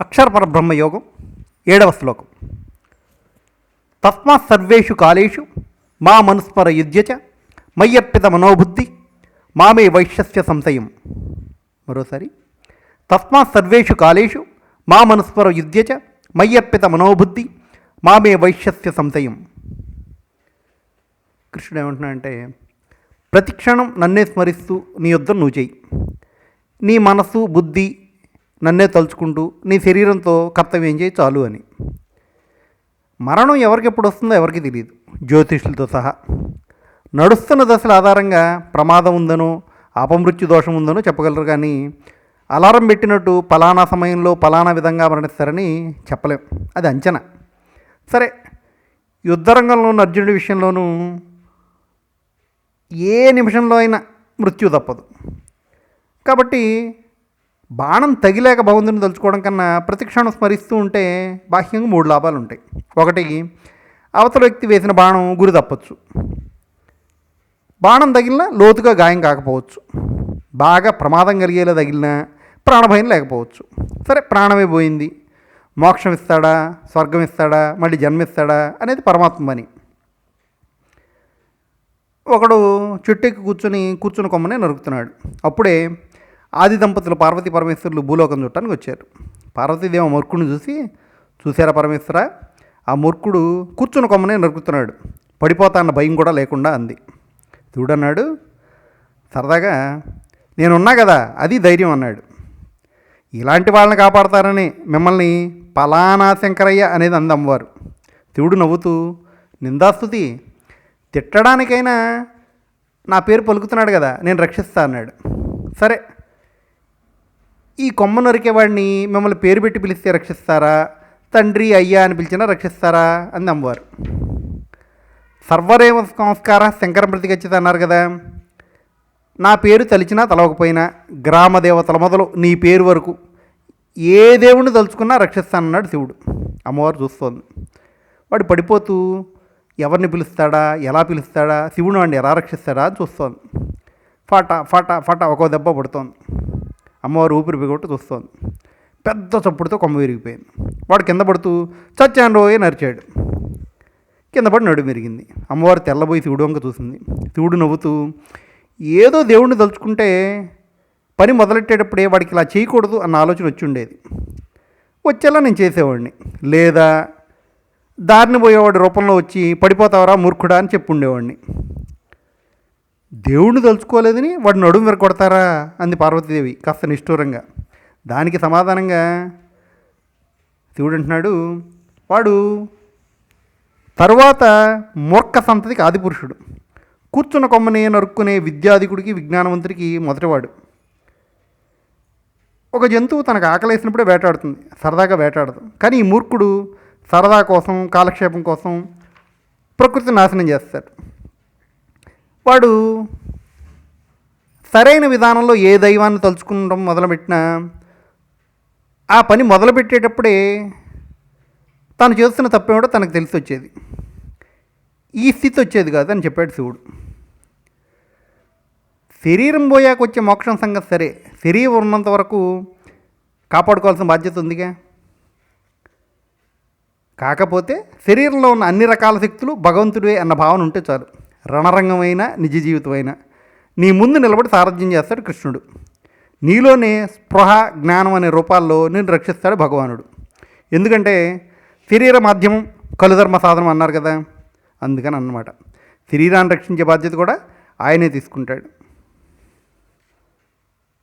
అక్షర పరబ్రహ్మ యోగం ఏడవ శ్లోకం. తస్మాత్ సర్వేషు కాలేషు మా మనుస్మర యుధ్య చ మయ్యర్పిత మనోబుద్ధి మామే వైశ్యస్య సంశయం. మరోసారి తస్మాత్ సర్వేషు కాలేషు మా మనుస్మర యుధ్య చ మయ్యర్పిత మనోబుద్ధి మామే వైశ్యస్య సంశయం. కృష్ణుడు ఏమంటున్నాడంటే ప్రతిక్షణం నన్నే స్మరిస్తూ నీ యుద్ధం నువ్వు చేయి. నీ మనస్సు బుద్ధి నన్నే తలుచుకుంటూ నీ శరీరంతో కర్తవ్యం చేయి చాలు అని. మరణం ఎవరికి ఎప్పుడు వస్తుందో ఎవరికి తెలియదు. జ్యోతిష్యులతో సహా. నడుస్తున్న దశల ఆధారంగా ప్రమాదం ఉందనో అపమృత్యు దోషం ఉందనో చెప్పగలరు కానీ అలారం పెట్టినట్టు పలానా సమయంలో పలానా విధంగా మరణిస్తారని చెప్పలేం. అది అంచనా. సరే యుద్ధరంగంలోని అర్జునుడి విషయంలోనూ ఏ నిమిషంలో అయినా మృత్యు తప్పదు. కాబట్టి బాణం తగిలేక భగవంతుని తలుచుకోవడం కన్నా ప్రతిక్షణం స్మరిస్తూ ఉంటే బాహ్యంగా మూడు లాభాలు ఉంటాయి. ఒకటి అవతల వ్యక్తి వేసిన బాణం గురి తప్పచ్చు. బాణం తగిలినా లోతుగా గాయం కాకపోవచ్చు. బాగా ప్రమాదం కలిగేలా తగిలినా ప్రాణభయం లేకపోవచ్చు. సరే ప్రాణమే పోయింది. మోక్షం ఇస్తాడా? స్వర్గం ఇస్తాడా? మళ్ళీ జన్మిస్తాడా? అనేది పరమాత్మ పని. ఒకడు చెట్టెక్కి కూర్చొని కూర్చుని కొమ్మనే నరుకుతున్నాడు. అప్పుడే ఆది దంపతులు పార్వతి పరమేశ్వరులు భూలోకం చుట్టానికి వచ్చారు. పార్వతీదేవి మూర్ఖుడిని చూసి చూసారా పరమేశ్వర? ఆ మూర్ఖుడు కూర్చుని కొమ్మనే నరుకుతున్నాడు. పడిపోతా అన్న భయం కూడా లేకుండా అంది. చూడన్నాడు సరదాగా నేనున్నా కదా అది ధైర్యం అన్నాడు. ఇలాంటి వాళ్ళని కాపాడతారని మిమ్మల్ని పలానా శంకరయ్య అనేది అంది అమ్మవారు శివుడు నవ్వుతూ నిందాస్తుతి తిట్టడానికైనా నా పేరు పలుకుతున్నాడు కదా నేను రక్షిస్తా అన్నాడు. సరే ఈ కొమ్మ నరికేవాడిని మిమ్మల్ని పేరు పెట్టి పిలిస్తే రక్షిస్తారా? తండ్రి అయ్యా అని పిలిచినా రక్షిస్తారా? అంది అమ్మవారు సర్వరేవ సంస్కార శంకరం ప్రతిగచ్చిత అన్నారు కదా. నా పేరు తలిచినా తలవకపోయినా గ్రామ దేవతల మొదలు నీ పేరు వరకు ఏ దేవుణ్ణి తలుచుకున్నా రక్షిస్తానన్నాడు శివుడు. అమ్మవారు చూస్తోంది. వాడు పడిపోతూ ఎవరిని పిలుస్తాడా? ఎలా పిలుస్తాడా? శివుడు వాడిని ఎలా రక్షిస్తాడా? అని చూస్తోంది. ఫాటా ఫాటా ఫట ఒక్కో దెబ్బ పడుతోంది. అమ్మవారు ఊపిరి బిగొట్టు చూస్తోంది. పెద్ద చప్పుడుతో కొమ్మ విరిగిపోయింది. వాడు కింద పడుతూ చచ్చాను రోయే నరిచాడు కింద పడి నడు విరిగింది. అమ్మవారు తెల్లబోయి శివుడు వంక చూసింది. శివుడు నవ్వుతూ ఏదో దేవుణ్ణి తలుచుకుంటే పని మొదలెట్టేటప్పుడే వాడికి ఇలా చేయకూడదు అన్న ఆలోచన వచ్చి ఉండేది. వచ్చేలా నేను చేసేవాడిని. లేదా దారిని పోయేవాడి రూపంలో వచ్చి పడిపోతావరా మూర్ఖుడా అని చెప్పుండేవాడిని దేవుణ్ణి తలుచుకోలేదని వాడు నడుము విరగొడతారా అంది పార్వతీదేవి కాస్త నిష్ఠూరంగా. దానికి సమాధానంగా శివుడు అంటున్నాడు వాడు తరువాత మూర్ఖ సంతతికి ఆదిపురుషుడు. కూర్చున్న కొమ్మని నరుక్కునే విద్యాధికుడికి విజ్ఞానవంతుడికి మొదటివాడు. ఒక జంతువు తనకు ఆకలేసినప్పుడే వేటాడుతుంది సరదాగా వేటాడదు. కానీ ఈ మూర్ఖుడు సరదా కోసం కాలక్షేపం కోసం ప్రకృతి నాశనం చేస్తాడు. వాడు సరైన విధానంలో ఏ దైవాన్ని తలుచుకుంటాం మొదలుపెట్టినా ఆ పని మొదలుపెట్టేటప్పుడే తను చేస్తున్న తప్పేమిటో తనకు తెలిసి వచ్చేది. ఈ స్థితి వచ్చేది కాదు అని చెప్పాడు శివుడు. శరీరం పోయాక వచ్చే మోక్షం సంగతి సరే. శరీరం ఉన్నంత వరకు కాపాడుకోవాల్సిన బాధ్యత ఉందిగా. కాకపోతే శరీరంలో ఉన్న అన్ని రకాల శక్తులు భగవంతుడే అన్న భావన ఉంటే చాలు. రణరంగమైన నిజ జీవితమైన. నీ ముందు నిలబడి సారథ్యం చేస్తాడు కృష్ణుడు. నీలోనే స్పృహ జ్ఞానం అనే రూపాల్లో నేను రక్షిస్తాడు భగవానుడు. ఎందుకంటే శరీర మాధ్యమం కలుధర్మ సాధనం అన్నారు కదా అందుకని అన్నమాట. శరీరాన్ని రక్షించే బాధ్యత కూడా ఆయనే తీసుకుంటాడు.